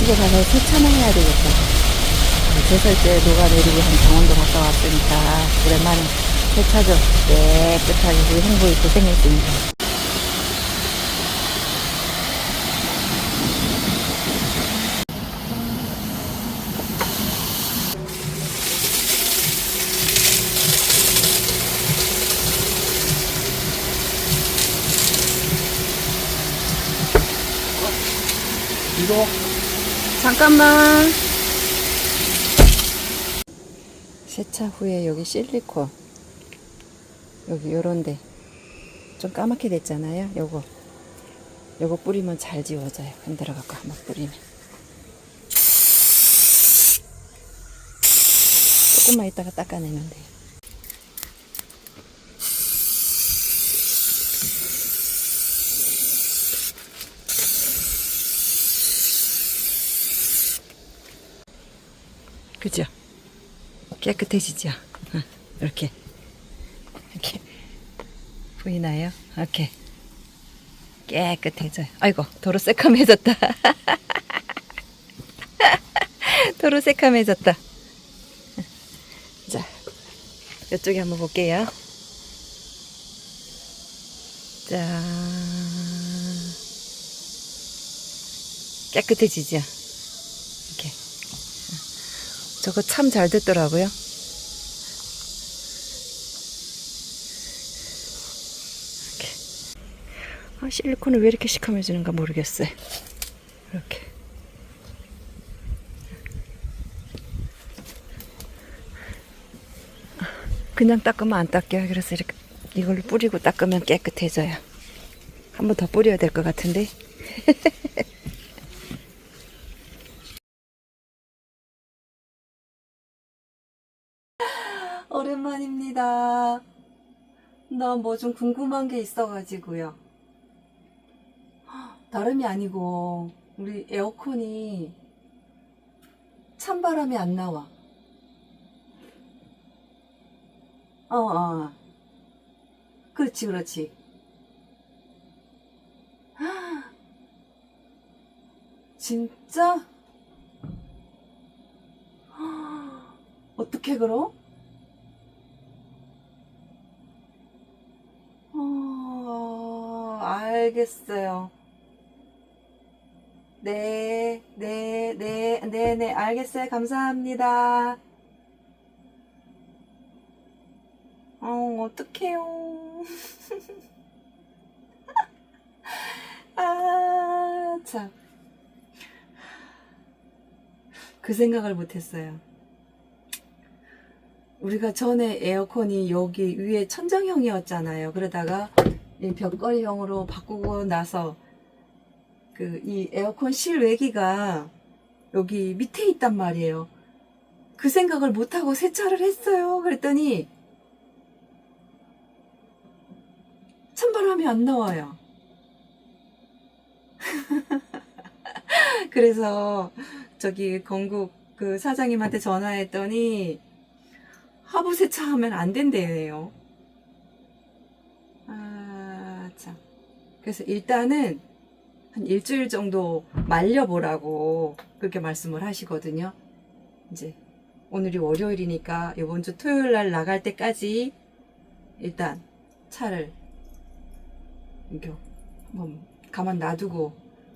집에 가서 세차만 해야 되겠다. 제설제 녹아내리고 한 강원도 갔다 왔으니까, 오랜만에 세차 좀 깨끗하게 우리 행복이 고생했으니까. 이거 잠깐만. 세차 후에 여기 실리콘. 여기 요런데. 좀 까맣게 됐잖아요. 요거. 요거 뿌리면 잘 지워져요. 흔들어 갖고 한번 뿌리면. 조금만 있다가 닦아내면 돼요. 그죠? 깨끗해지죠? 어, 이렇게. 이렇게. 보이나요? 이렇게. 깨끗해져요. 아이고, 도로 새카매졌다. 도로 새카매졌다. 자, 이쪽에 한번 볼게요. 자, 깨끗해지죠? 저거 참 잘 됐더라고요. 아, 실리콘을 왜 이렇게 시커매지는가 모르겠어요. 이렇게. 그냥 닦으면 안 닦여요. 그래서 이렇게 이걸로 뿌리고 닦으면 깨끗해져요. 한 번 더 뿌려야 될 것 같은데. 오랜만입니다. 나 뭐 좀 궁금한 게 있어가지고요. 다름이 아니고 우리 에어컨이 찬바람이 안 나와. 어, 어. 그렇지, 그렇지. 진짜? 어떻게 그럼? 어, 알겠어요. 네, 네, 네, 네, 네, 알겠어요. 감사합니다. 어, 어떡해요. 아, 참. 그 생각을 못했어요. 우리가 전에 에어컨이 여기 위에 천정형이었잖아요. 그러다가 이 벽걸이형으로 바꾸고 나서 그 이 에어컨 실외기가 여기 밑에 있단 말이에요. 그 생각을 못하고 세차를 했어요. 그랬더니 찬바람이 안 나와요. 그래서 저기 건국 그 사장님한테 전화했더니 하부 세차하면 안 된대요. 아, 참. 그래서 일단은 한 일주일 정도 말려보라고 그렇게 말씀을 하시거든요. 이제 오늘이 월요일이니까 이번 주 토요일 날 나갈 때까지 일단 차를 한번 가만 놔두고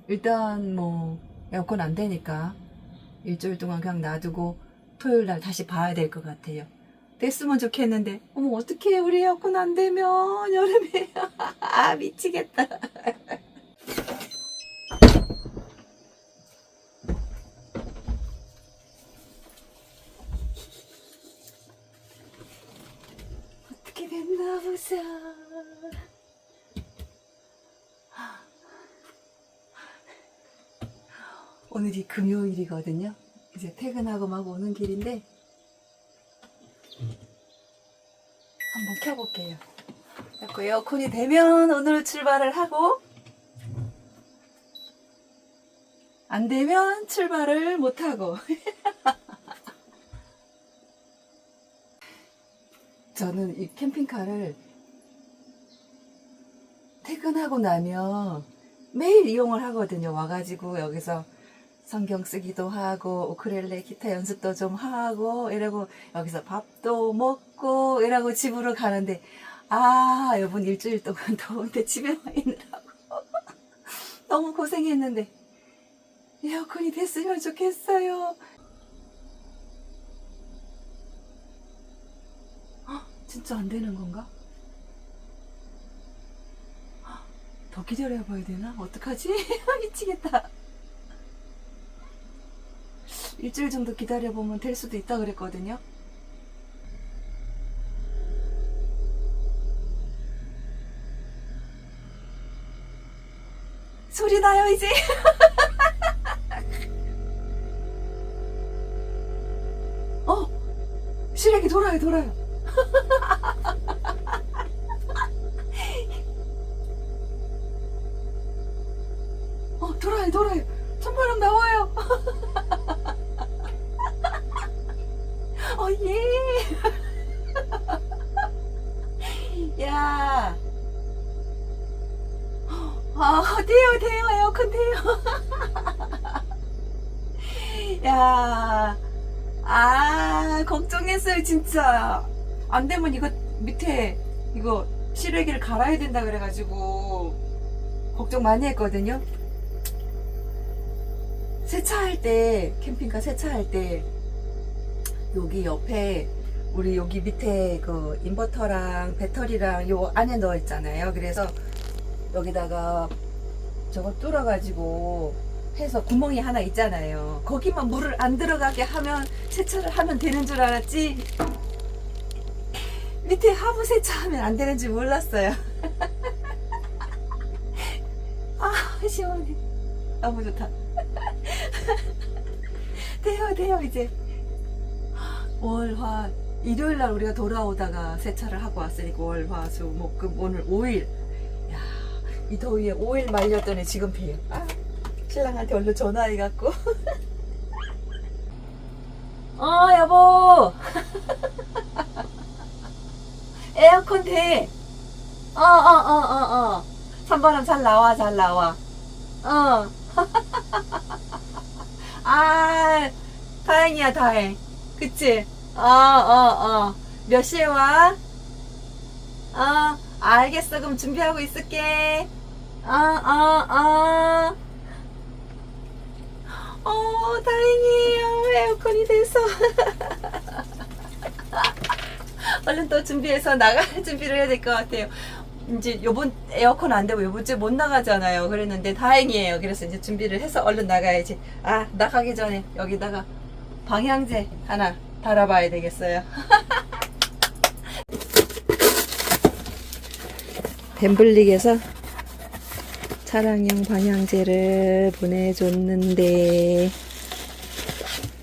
일단 뭐 에어컨 안 되니까 일주일 동안 그냥 놔두고 토요일 날 다시 봐야 될 것 같아요. 됐으면 좋겠는데 어머 어떡해 우리 에어컨 안 되면 여름에 아 미치겠다. 어떻게 됐나 보자. 오늘이 금요일이거든요. 이제 퇴근하고 막 오는 길인데 한번 켜볼게요. 자꾸 에어컨이 되면 오늘 출발을 하고 안 되면 출발을 못 하고 저는 이 캠핑카를 퇴근하고 나면 매일 이용을 하거든요. 와가지고 여기서 성경 쓰기도 하고 우크렐레 기타 연습도 좀 하고 이러고 여기서 밥도 먹고 이러고 집으로 가는데 아 여러분 일주일 동안 더운데 집에 와 있느라고 너무 고생했는데 에어컨이 됐으면 좋겠어요. 헉, 진짜 안 되는 건가? 헉, 더 기다려봐야 되나? 어떡하지? 미치겠다. 일주일 정도 기다려보면 될 수도 있다 그랬거든요. 나요, 이제? 어! 시래기 돌아요, 돌아요. 어, 돌아요, 돌아요. 찬바람 나와요. 어, 예. 아, 돼요, 돼요. 에어컨 돼요. 야. 아, 걱정했어요, 진짜. 안 되면 이거 밑에 이거 실외기를 갈아야 된다 그래가지고 걱정 많이 했거든요. 세차할 때, 캠핑카 세차할 때 여기 옆에 우리 여기 밑에 그 인버터랑 배터리랑 요 안에 넣어 있잖아요. 그래서 여기다가 저거 뚫어가지고 해서 구멍이 하나 있잖아요. 거기만 물을 안 들어가게 하면 세차를 하면 되는 줄 알았지. 밑에 하부 세차하면 안 되는 줄 몰랐어요. 아 시원해. 너무 좋다. 돼요 돼요 이제. 월, 화, 일요일 날 우리가 돌아오다가 세차를 하고 왔으니까 월, 화, 수, 목, 금, 오늘 5일. 야, 이 더위에 5일 말렸더니 지금 비요. 아, 신랑한테 얼른 전화해갖고. 어, 여보. 에어컨 돼. 어, 어, 어, 어, 어. 찬바람 잘 나와, 잘 나와. 어. 아, 다행이야, 다행. 그치? 어, 어, 어. 몇 시에 와? 어, 알겠어. 그럼 준비하고 있을게. 어, 어, 어. 어, 다행이에요. 에어컨이 돼서. 얼른 또 준비해서 나갈 준비를 해야 될 것 같아요. 이제 요번 에어컨 안 되고 요번 주에 못 나가잖아요. 그랬는데 다행이에요. 그래서 이제 준비를 해서 얼른 나가야지. 아, 나가기 전에 여기다가 방향제 하나 달아봐야 되겠어요. 벤블릭에서 차량용 방향제를 보내줬는데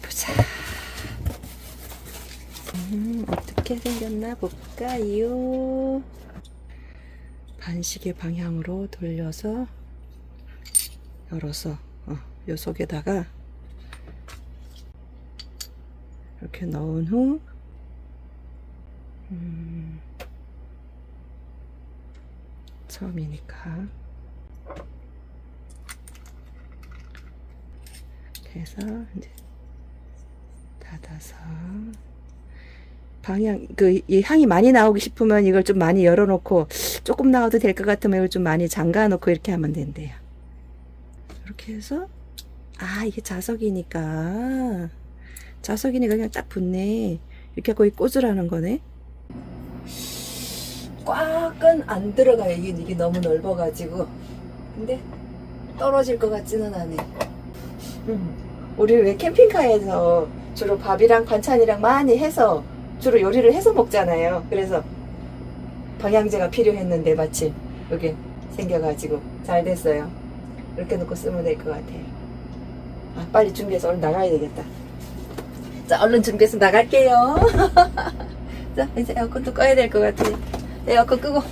보자. 음, 어떻게 생겼나 볼까요? 반시계 방향으로 돌려서 열어서 어, 요 속에다가 이렇게 넣은 후 음, 처음이니까 해서 이제 닫아서 방향 그이 향이 많이 나오고 싶으면 이걸 좀 많이 열어놓고 조금 나와도 될 것 같으면 이걸 좀 많이 잠가놓고 이렇게 하면 된대요. 이렇게 해서 아 이게 자석이니까 자석이니까 그냥 딱 붙네. 이렇게 거의 꽂으라는 거네. 꽉은 안 들어가요. 이게, 이게 너무 넓어가지고. 근데 떨어질 것 같지는 않네. 음. 우리 왜 캠핑카에서 주로 밥이랑 반찬이랑 많이 해서 주로 요리를 해서 먹잖아요. 그래서 방향제가 필요했는데 마침 여기 생겨가지고 잘 됐어요. 이렇게 놓고 쓰면 될 것 같아요. 아, 빨리 준비해서 얼른 나가야 되겠다. 자, 얼른 준비해서 나갈게요. 자, 이제 에어컨도 꺼야 될 것 같아요. 에어컨 끄고